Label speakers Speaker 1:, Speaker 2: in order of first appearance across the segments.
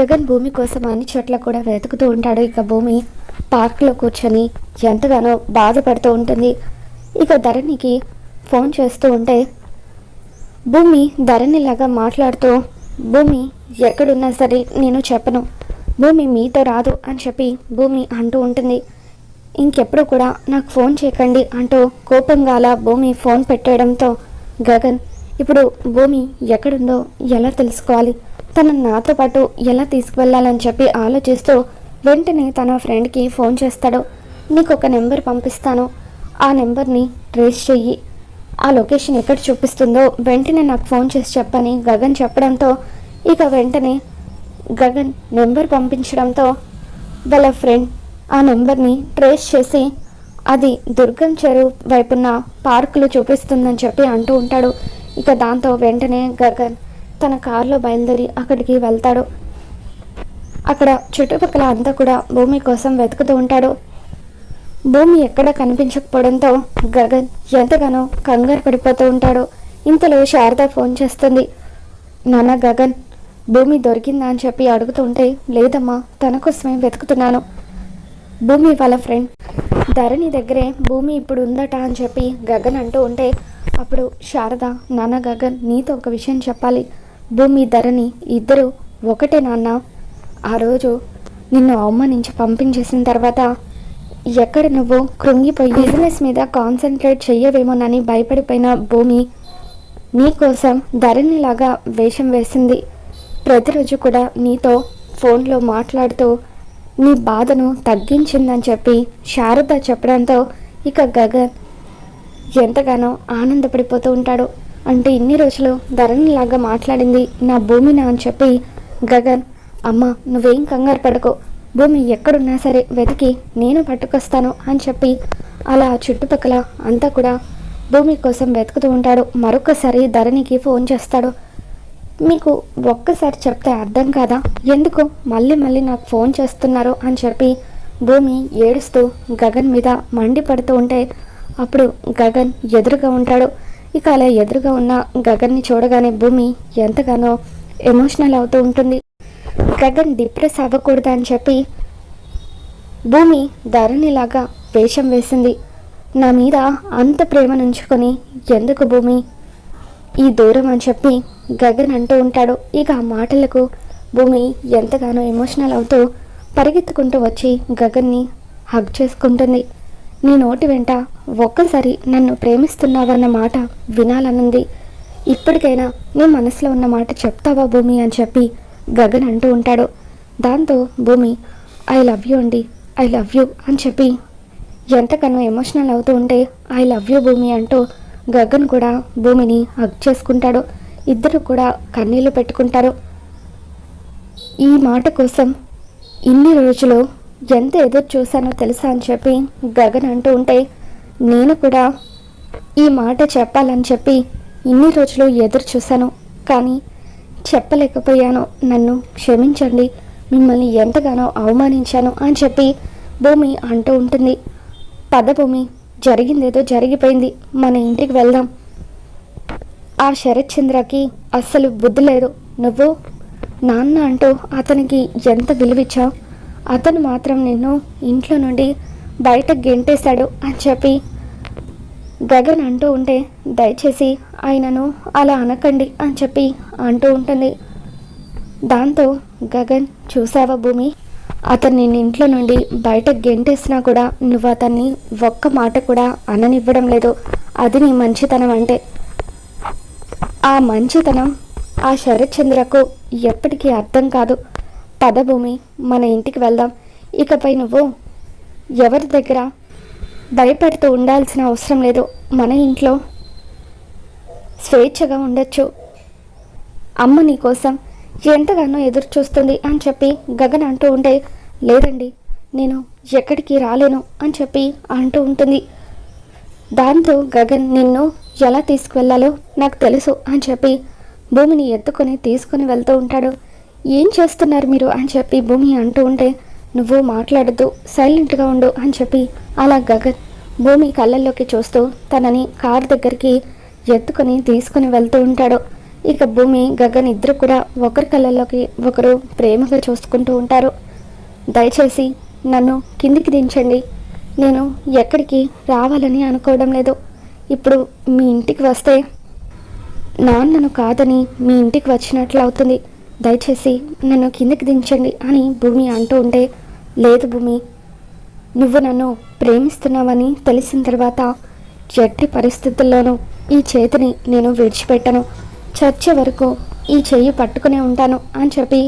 Speaker 1: జగన్ భూమి కోసం అన్ని చోట్ల కూడా వెతుకుతూ ఉంటాడు. ఇక భూమి పార్క్లో కూర్చొని ఎంతగానో బాధపడుతూ ఉంటుంది. ఇక ధరణికి ఫోన్ చేస్తూ ఉంటే భూమి ధరణిలాగా మాట్లాడుతూ భూమి ఎక్కడున్నా సరే నేను చెప్పను. భూమి మీతో రాదు అని చెప్పి భూమి అంటూ ఉంటుంది. ఇంకెప్పుడు కూడా నాకు ఫోన్ చేయకండి అంటూ కోపంగా అలా భూమి ఫోన్ పెట్టేయడంతో గగన్ ఇప్పుడు భూమి ఎక్కడుందో ఎలా తెలుసుకోవాలి? తనను నాతో పాటు ఎలా తీసుకువెళ్ళాలని చెప్పి ఆలోచిస్తూ వెంటనే తన ఫ్రెండ్కి ఫోన్ చేస్తాడు. నీకు ఒక నెంబర్ పంపిస్తాను. ఆ నెంబర్ని ట్రేస్ చెయ్యి. ఆ లొకేషన్ ఎక్కడ చూపిస్తుందో వెంటనే నాకు ఫోన్ చేసి చెప్పని గగన్ చెప్పడంతో ఇక వెంటనే గగన్ నెంబర్ పంపించడంతో వాళ్ళ ఫ్రెండ్ ఆ నెంబర్ని ట్రేస్ చేసి అది దుర్గం చెరువు వైపున్న పార్కులు చూపిస్తుందని చెప్పి అంటూ ఉంటాడు. ఇక దాంతో వెంటనే గగన్ తన కారులో బయలుదేరి అక్కడికి వెళ్తాడు. అక్కడ చుట్టుపక్కల అంతా కూడా భూమి కోసం వెతుకుతూ ఉంటాడు. భూమి ఎక్కడ కనిపించకపోవడంతో గగన్ ఎంతగానో కంగారు పడిపోతూ ఉంటాడు. ఇంతలో శారద ఫోన్ చేస్తుంది. నాన్న గగన్ భూమి దొరికిందా? అని చెప్పి అడుగుతుంటే లేదమ్మా తన కోసమే వెతుకుతున్నాను. భూమి వాళ్ళ ఫ్రెండ్. ధరణి దగ్గరే భూమి ఇప్పుడు ఉందట అని చెప్పి గగన్ అంటూ ఉంటే అప్పుడు శారద నాన్న గగన్ నీతో ఒక విషయం చెప్పాలి. భూమి ధరణి ఇద్దరు ఒకటే నాన్న. ఆ రోజు నిన్ను అవమానించి పంపించేసిన తర్వాత ఎక్కడ నువ్వు కృంగిపోయి బిజినెస్ మీద కాన్సన్ట్రేట్ చెయ్యవేమోనని భయపడిపోయిన భూమి నీకోసం ధరణిలాగా వేషం వేసింది. ప్రతిరోజు కూడా నీతో ఫోన్లో మాట్లాడుతూ నీ బాధను తగ్గించిందని చెప్పి శారద చెప్పడంతో ఇక గగన్ ఎంతగానో ఆనందపడిపోతూ ఉంటాడు. అంటే ఇన్ని రోజులు ధరణిలాగా మాట్లాడింది నా భూమినా అని చెప్పి గగన్ అమ్మ నువ్వేం కంగారు పడుకో. భూమి ఎక్కడున్నా సరే వెతికి నేను పట్టుకొస్తాను అని చెప్పి అలా చుట్టుపక్కల అంతా కూడా భూమి కోసం వెతుకుతూ ఉంటాడు. మరొకసారి ధరణికి ఫోన్ చేస్తాడు. మీకు ఒక్కసారి చెప్తే అర్థం కాదా? ఎందుకు మళ్ళీ మళ్ళీ నాకు ఫోన్ చేస్తున్నారు? అని చెప్పి భూమి ఏడుస్తూ గగన్ మీద మండిపడుతూ ఉంటే అప్పుడు గగన్ ఎదురుగా ఉంటాడు. ఇక అలా ఎదురుగా ఉన్న గగన్ని చూడగానే భూమి ఎంతగానో ఎమోషనల్ అవుతూ ఉంటుంది. గగన్ డిప్రెస్ అవ్వకూడదని చెప్పి భూమి ధరణిలాగా వేషం వేసింది. నా మీద అంత ప్రేమ నుంచుకొని ఎందుకు భూమి ఈ దూరం అని చెప్పి గగన్ అంటూ ఉంటాడు. ఇక ఆ మాటలకు భూమి ఎంతగానో ఎమోషనల్ అవుతూ పరిగెత్తుకుంటూ వచ్చి గగన్ని హగ్ చేసుకుంటుంది. నీ నోటి వెంట ఒక్కసారి నన్ను ప్రేమిస్తున్నావన్న మాట వినాలనుంది. ఇప్పటికైనా నీ మనసులో ఉన్న మాట చెప్తావా భూమి అని చెప్పి గగన్ అంటూ ఉంటాడు. దాంతో భూమి ఐ లవ్ యూ అండి ఐ లవ్ యూ అని చెప్పి ఎంతకనో ఎమోషనల్ అవుతూ ఉంటే ఐ లవ్ యూ భూమి అంటూ గగన్ కూడా భూమిని హగ్ చేసుకుంటాడు. ఇద్దరు కూడా కన్నీళ్ళు పెట్టుకుంటారు. ఈ మాట కోసం ఇన్ని రోజులు ఎంత ఎదురు చూశానో తెలుసా అని చెప్పి గగన్ అంటూ ఉంటే నేను కూడా ఈ మాట చెప్పాలని చెప్పి ఇన్ని రోజులు ఎదురు చూశాను. కానీ చెప్పలేకపోయాను. నన్ను క్షమించండి. మిమ్మల్ని ఎంతగానో అవమానించాను అని చెప్పి భూమి అంటూ ఉంటుంది. పద భూమి జరిగిందేదో జరిగిపోయింది. మన ఇంటికి వెళ్దాం. ఆ శరత్ చంద్రకి అస్సలు బుద్ధి లేదు. నువ్వు నాన్న అంటూ అతనికి ఎంత విలువిచ్చావు? అతను మాత్రం నిన్ను ఇంట్లో నుండి బయట గెంటేశాడు అని చెప్పి గగన్ అంటూ ఉంటే దయచేసి ఆయనను అలా అనకండి అని చెప్పి అంటూ ఉంటుంది. దాంతో గగన్ చూసావా భూమి? అతను నిన్ను ఇంట్లో నుండి బయట గెంటేసినా కూడా నువ్వు అతన్ని ఒక్క మాట కూడా అననివ్వడం లేదు. అది నీ మంచితనం అంటే. ఆ మంచితనం ఆ శరత్చంద్రకు ఎప్పటికీ అర్థం కాదు. పదభూమి మన ఇంటికి వెళ్దాం. ఇకపై నువ్వు ఎవరి దగ్గర భయపడుతూ ఉండాల్సిన అవసరం లేదు. మన ఇంట్లో స్వేచ్ఛగా ఉండొచ్చు. అమ్మ నీ కోసం ఎంతగానో ఎదురు చూస్తుంది అని చెప్పి గగన్ అంటూ ఉంటే లేదండి నేను ఎక్కడికి రాలేను అని చెప్పి అంటూ ఉంటుంది. దాంతో గగన్ నిన్ను ఎలా తీసుకువెళ్ళాలో నాకు తెలుసు అని చెప్పి భూమిని ఎత్తుకొని తీసుకొని వెళ్తూ ఉంటాడు. ఏం చేస్తున్నారు మీరు అని చెప్పి భూమి అంటూ ఉంటే నువ్వు మాట్లాడద్దు సైలెంట్గా ఉండు అని చెప్పి అలా గగన్ భూమి కళ్ళల్లోకి చూస్తూ తనని కార్ దగ్గరికి ఎత్తుకొని తీసుకొని వెళ్తూ ఉంటాడు. ఇక భూమి గగన్ ఇద్దరు కూడా ఒకరి కళ్ళల్లోకి ఒకరు ప్రేమగా చూసుకుంటూ ఉంటారు. దయచేసి నన్ను కిందికి దించండి. నేను ఎక్కడికి రావాలని అనుకోవడం లేదు. ఇప్పుడు మీ ఇంటికి వస్తే నాన్నను కాదని మీ ఇంటికి వచ్చినట్లు అవుతుంది. దయచేసి నన్ను కిందికి దించండి అని భూమి అంటూ ఉంటే లేదు భూమి నువ్వు నన్ను ప్రేమిస్తున్నావని తెలిసిన తర్వాత ఎట్టి పరిస్థితుల్లోనూ ఈ చేతిని నేను విడిచిపెట్టను. చచ్చే వరకు ఈ చెయ్యి పట్టుకునే ఉంటాను అని చెప్పి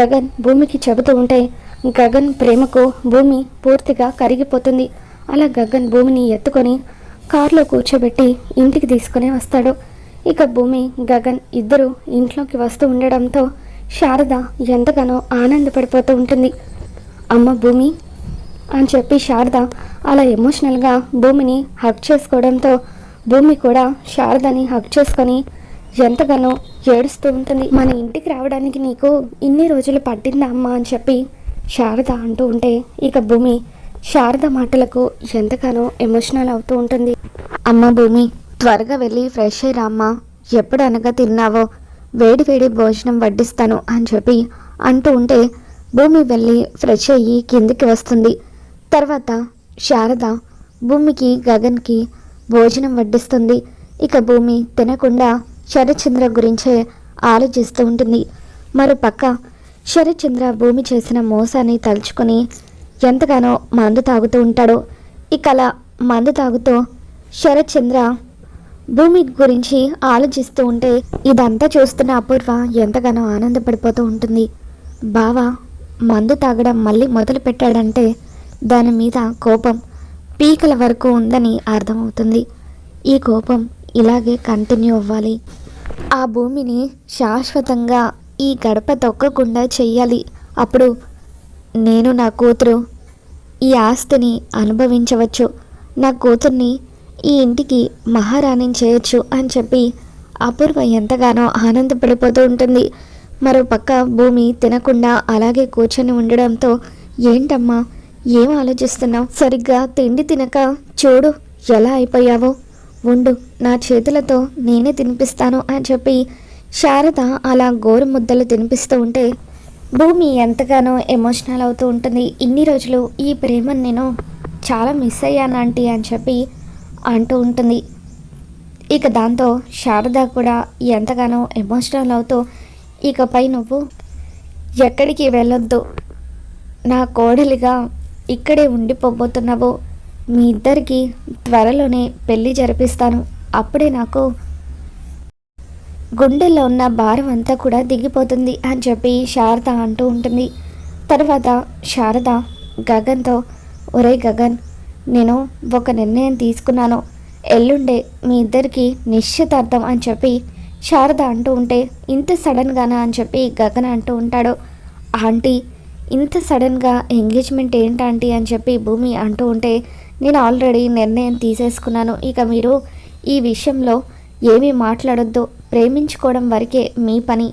Speaker 1: గగన్ భూమికి చెబుతూ ఉంటే గగన్ ప్రేమకు భూమి పూర్తిగా కరిగిపోతుంది. అలా గగన్ భూమిని ఎత్తుకొని కారులో కూర్చోబెట్టి ఇంటికి తీసుకుని వస్తాడు. ఇక భూమి గగన్ ఇద్దరు ఇంట్లోకి వస్తూ ఉండడంతో శారద ఎంతగానో ఆనందపడిపోతూ ఉంటుంది. అమ్మ భూమి! అని చెప్పి శారద అలా ఎమోషనల్గా భూమిని హక్ చేసుకోవడంతో భూమి కూడా శారదని హక్ చేసుకొని ఎంతగానో ఏడుస్తూ ఉంటుంది. మన ఇంటికి రావడానికి నీకు ఇన్ని రోజులు పట్టిందా అమ్మ? అని చెప్పి శారద అంటూ ఉంటే ఇక భూమి శారద మాటలకు ఎంతగానో ఎమోషనల్ అవుతూ ఉంటుంది. అమ్మ భూమి! త్వరగా వెళ్ళి ఫ్రెష్ అయ్యి రామ్మా. ఎప్పుడు అనగా తిన్నావో? వేడి వేడి భోజనం వడ్డిస్తాను అని చెప్పి అంటూ ఉంటే భూమి వెళ్ళి ఫ్రెష్ అయ్యి కిందికి వస్తుంది. తర్వాత శారద భూమికి గగన్కి భోజనం వడ్డిస్తుంది. ఇక భూమి తినకుండా శరచంద్ర గురించే ఆలోచిస్తూ ఉంటుంది. మరోపక్క శరచంద్ర భూమి చేసిన మోసాన్ని తలుచుకొని ఎంతగానో మందు తాగుతూ ఉంటాడు. ఇక అలా మందు తాగుతూ శరత్చంద్ర భూమి గురించి ఆలోచిస్తూ ఉంటే ఇదంతా చూస్తున్న అపూర్వ ఎంతగానో ఆనందపడిపోతూ ఉంటుంది. బావ మందు తాగడం మళ్ళీ మొదలు పెట్టాడంటే దాని మీద కోపం పీకల వరకు ఉందని అర్థమవుతుంది. ఈ కోపం ఇలాగే కంటిన్యూ అవ్వాలి. ఆ భూమిని శాశ్వతంగా ఈ గడప తొక్కకుండా చెయ్యాలి. అప్పుడు నేను నా కూతురు ఈ ఆస్తిని అనుభవించవచ్చు. నా కూతుర్ని ఈ ఇంటికి మహారాణిని చేయొచ్చు అని చెప్పి అపూర్వ ఎంతగానో ఆనందపడిపోతూ ఉంటుంది. మరో పక్క భూమి తినకుండా అలాగే కూర్చొని ఉండడంతో ఏంటమ్మా ఏం ఆలోచిస్తున్నావు? సరిగ్గా తిండి తినక చూడు ఎలా అయిపోయావో. ఉండు నా చేతులతో నేనే తినిపిస్తాను అని చెప్పి శారద అలా గోరు ముద్దలు తినిపిస్తూ ఉంటే భూమి ఎంతగానో ఎమోషనల్ అవుతూ ఉంటుంది. ఇన్ని రోజులు ఈ ప్రేమను నేను చాలా మిస్ అయ్యాను ఆంటీ అని చెప్పి అంటూ ఉంటుంది. ఇక దాంతో శారద కూడా ఎంతగానో ఎమోషనల్ అవుతూ ఇకపై నువ్వు ఎక్కడికి వెళ్ళొద్దు. నా కోడలిగా ఇక్కడే ఉండిపోబోతున్నావు. మీ ఇద్దరికి త్వరలోనే పెళ్ళి జరిపిస్తాను. అప్పుడే నాకు గుండెల్లో ఉన్న భారం అంతా కూడా దిగిపోతుంది అని చెప్పి శారద అంటూ ఉంటుంది. తర్వాత శారద గగన్తో ఒరే గగన్ నేను ఒక నిర్ణయం తీసుకున్నాను. ఎల్లుండే మీ ఇద్దరికి నిశ్చితార్థం అని చెప్పి శారద అంటూ ఉంటే ఇంత సడన్గానా అని చెప్పి గగన్ అంటూ ఉంటాడు. ఆంటీ ఇంత సడన్గా ఎంగేజ్మెంట్ ఏంటంటీ అని చెప్పి భూమి అంటూ ఉంటే నేను ఆల్రెడీ నిర్ణయం తీసేసుకున్నాను. ఇక మీరు ఈ విషయంలో ఏమీ మాట్లాడొద్దు. ప్రేమించుకోవడం వరకే మీ పని.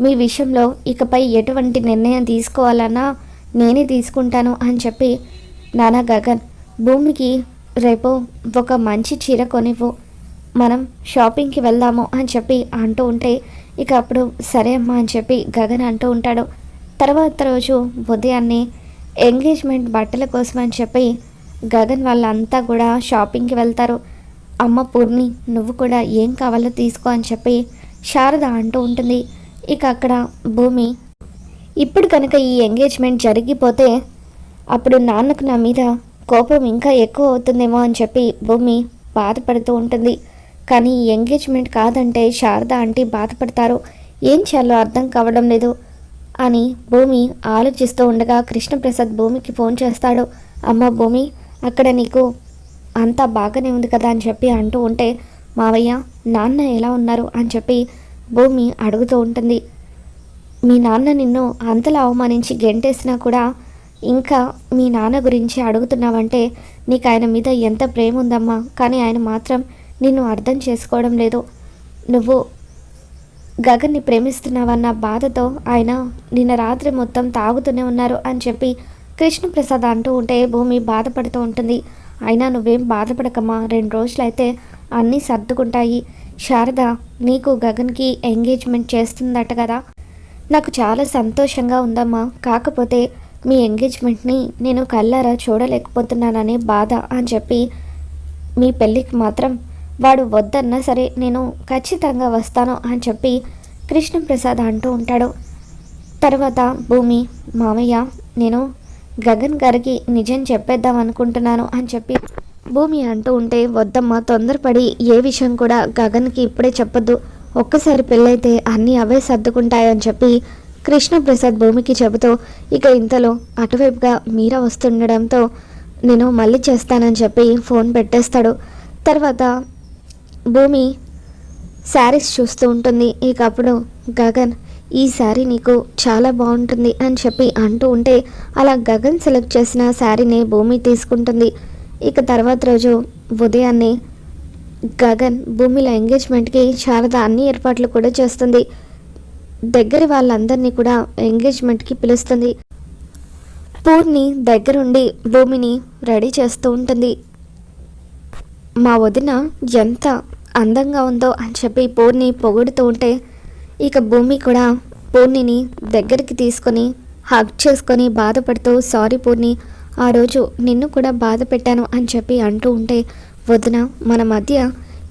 Speaker 1: మీ విషయంలో ఇకపై ఎటువంటి నిర్ణయం తీసుకోవాలన్నా నేనే తీసుకుంటాను అని చెప్పి నానా గగన్ భూమికి రేపు ఒక మంచి చీర కొనివ్వు. మనం షాపింగ్కి వెళ్దాము అని చెప్పి అంటూ ఉంటే ఇక అప్పుడు సరే అమ్మా అని చెప్పి గగన్ అంటూ ఉంటాడు. తర్వాత రోజు ఉదయాన్నే ఎంగేజ్మెంట్ బట్టల కోసం అని చెప్పి గగన్ వాళ్ళంతా కూడా షాపింగ్కి వెళ్తారు. అమ్మ పూర్ణి నువ్వు కూడా ఏం కావాలో తీసుకో అని చెప్పి శారద అంటూ ఉంటుంది. ఇక అక్కడ భూమి ఇప్పుడు కనుక ఈ ఎంగేజ్మెంట్ జరిగిపోతే అప్పుడు నాన్నకు నా మీద కోపం ఇంకా ఎక్కువ అవుతుందేమో అని చెప్పి భూమి బాధపడుతూ ఉంటుంది. కానీ ఎంగేజ్మెంట్ కాదంటే శారద ఆంటీ బాధపడతారు. ఏం చేయాలో అర్థం కావడం లేదు అని భూమి ఆలోచిస్తూ ఉండగా కృష్ణప్రసాద్ భూమికి ఫోన్ చేస్తాడు. అమ్మ భూమి అక్కడ నీకు అంతా బాగానే ఉంది కదా అని చెప్పి అంటూ ఉంటే మావయ్య నాన్న ఎలా ఉన్నారు? అని చెప్పి భూమి అడుగుతూ ఉంటుంది. మీ నాన్న నిన్ను అంతలా అవమానించి గెంటేసినా కూడా ఇంకా మీ నాన్న గురించి అడుగుతున్నావంటే నీకు ఆయన మీద ఎంత ప్రేమ ఉందమ్మా కానీ ఆయన మాత్రం నిన్ను అర్థం చేసుకోవడం లేదు. నువ్వు గగన్ని ప్రేమిస్తున్నావన్న బాధతో ఆయన నిన్న రాత్రి మొత్తం తాగుతూనే ఉన్నారు అని చెప్పి కృష్ణప్రసాద్ అంటూ ఉంటే భూమి బాధపడుతూ ఉంటుంది. అయినా నువ్వేం బాధపడకమ్మా. రెండు రోజులైతే అన్నీ సర్దుకుంటాయి. శారద నీకు గగన్కి ఎంగేజ్మెంట్ చేస్తుందట కదా. నాకు చాలా సంతోషంగా ఉందమ్మా. కాకపోతే మీ ఎంగేజ్మెంట్ని నేను కల్లారా చూడలేకపోతున్నాననే బాధ అని చెప్పి మీ పెళ్ళికి మాత్రం వాడు వద్దన్నా సరే నేను ఖచ్చితంగా వస్తాను అని చెప్పి కృష్ణప్రసాద్ అంటూ ఉంటాడు. తర్వాత భూమి మామయ్య నేను గగన్ గారికి నిజం చెప్పేద్దాం అనుకుంటున్నాను అని చెప్పి భూమి అంటూ ఉంటే వద్దమ్మా తొందరపడి ఏ విషయం కూడా గగన్కి ఇప్పుడే చెప్పొద్దు. ఒక్కసారి పెళ్ళైతే అన్నీ అవే సర్దుకుంటాయని చెప్పి కృష్ణప్రసాద్ భూమికి చెబుతూ ఇక ఇంతలో అటువైపుగా మీరా వస్తుండడంతో నేను మళ్ళీ చేస్తానని చెప్పి ఫోన్ పెట్టేస్తాడు. తర్వాత భూమి శారీస్ చూస్తూ ఉంటుంది. ఇక అప్పుడు గగన్ ఈ శారీ నీకు చాలా బాగుంటుంది అని చెప్పి అంటూ ఉంటే అలా గగన్ సెలెక్ట్ చేసిన శారీని భూమి తీసుకుంటుంది. ఇక తర్వాత రోజు ఉదయాన్నే గగన్ భూమిలో ఎంగేజ్మెంట్కి శారద అన్ని ఏర్పాట్లు కూడా చేస్తుంది. దగ్గరి వాళ్ళందరినీ కూడా ఎంగేజ్మెంట్కి పిలుస్తుంది. పూర్ణి దగ్గరుండి భూమిని రెడీ చేస్తూ ఉంటుంది. మా వదిన ఎంత అందంగా ఉందో అని చెప్పి పూర్ణి పొగుడుతూ ఉంటే ఇక భూమి కూడా పూర్ణిని దగ్గరికి తీసుకొని హగ్ చేసుకొని బాధపడుతూ సారీ పూర్ణి ఆ రోజు నిన్ను కూడా బాధ పెట్టాను అని చెప్పి అంటూ ఉంటే వదిన మన మధ్య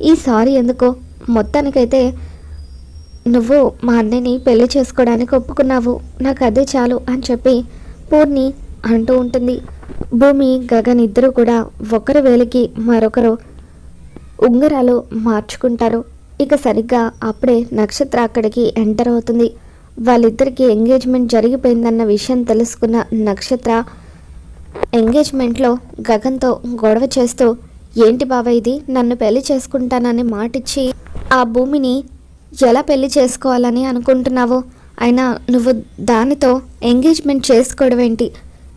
Speaker 1: ఈ సారీ ఎందుకో? మొత్తానికైతే నువ్వు మా అన్నయ్యని పెళ్ళి చేసుకోవడానికి ఒప్పుకున్నావు. నాకు అదే చాలు అని చెప్పి పూర్ణి అంటూ ఉంటుంది. భూమి గగన్ ఇద్దరు కూడా ఒకరి వేలికి మరొకరు ఉంగరాలు మార్చుకుంటారు. ఇక సరిగ్గా అప్పుడే నక్షత్ర అక్కడికి ఎంటర్ అవుతుంది. వాళ్ళిద్దరికీ ఎంగేజ్మెంట్ జరిగిపోయిందన్న విషయం తెలుసుకున్న నక్షత్ర ఎంగేజ్మెంట్లో గగన్తో గొడవ చేస్తూ ఏంటి బావ ఇది? నన్ను పెళ్ళి చేసుకుంటానని మాటిచ్చి ఆ భూమిని ఎలా పెళ్ళి చేసుకోవాలని అనుకుంటున్నావు? అయినా నువ్వు దానితో ఎంగేజ్మెంట్ చేసుకోవడం ఏంటి?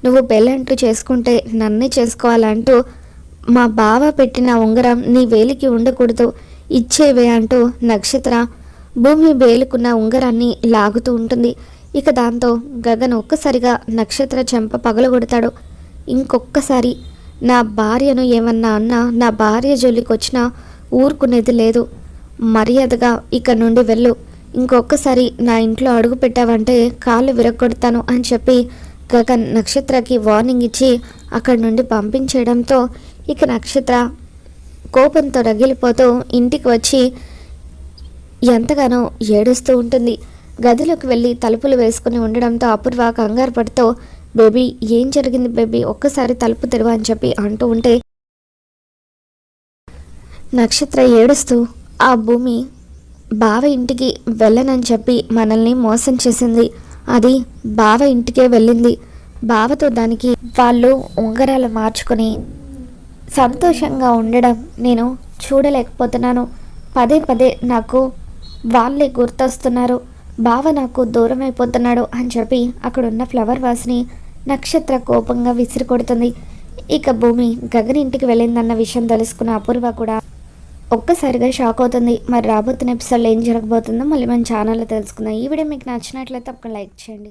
Speaker 1: నువ్వు పెళ్ళంటూ చేసుకుంటే నన్నే చేసుకోవాలంటూ మా బావ పెట్టిన ఉంగరం నీ వేలికి ఉండకూడదు ఇచ్చేవే అంటూ నక్షత్ర భూమి వేలుకున్న ఉంగరాన్ని లాగుతూ ఉంటుంది. ఇక దాంతో గగన్ ఒక్కసారిగా నక్షత్ర చెంప పగలగొడతాడు. ఇంకొక్కసారి నా భార్యను ఏమన్నా అన్నా నా భార్య జోలికి వచ్చినా ఊరుకునేది లేదు. మర్యాదగా ఇక నుండి వెళ్ళు. ఇంకొకసారి నా ఇంట్లో అడుగు పెట్టావంటే కాళ్ళు విరగొడతాను అని చెప్పి గగన్ నక్షత్రకి వార్నింగ్ ఇచ్చి అక్కడి నుండి పంపించేయడంతో ఇక నక్షత్ర కోపంతో రగిలిపోతూ ఇంటికి వచ్చి ఎంతగానో ఏడుస్తూ ఉంటుంది. గదిలోకి వెళ్ళి తలుపులు వేసుకుని ఉండడంతో అపూర్వ కంగారు పడుతూ బేబీ ఏం జరిగింది బేబీ? ఒక్కసారి తలుపు తెరవ అని చెప్పి అంటూ ఉంటే నక్షత్ర ఏడుస్తూ ఆ భూమి బావ ఇంటికి వెళ్ళనని చెప్పి మనల్ని మోసం చేసింది. అది బావ ఇంటికే వెళ్ళింది. బావతో దానికి వాళ్ళు ఉంగరాలు మార్చుకొని సంతోషంగా ఉండడం నేను చూడలేకపోతున్నాను. పదే పదే నాకు వాళ్ళే గుర్తొస్తున్నారు. బావ నాకు దూరం అయిపోతున్నాడు అని చెప్పి అక్కడున్న ఫ్లవర్ వాస్ని నక్షత్ర కోపంగా విసిరి కొడుతుంది ఇక భూమి గగన్ ఇంటికి వెళ్ళిందన్న విషయం తెలుసుకున్న అపూర్వ కూడా ఒక్కసారిగా షాక్ అవుతుంది. మరి రాబోతున్న ఎపిసోడ్లో ఏం జరగబోతుందో మళ్ళీ మన ఛానల్లో తెలుసుకుందాం. ఈ వీడియో మీకు నచ్చినట్లయితే ఒక లైక్ చేయండి.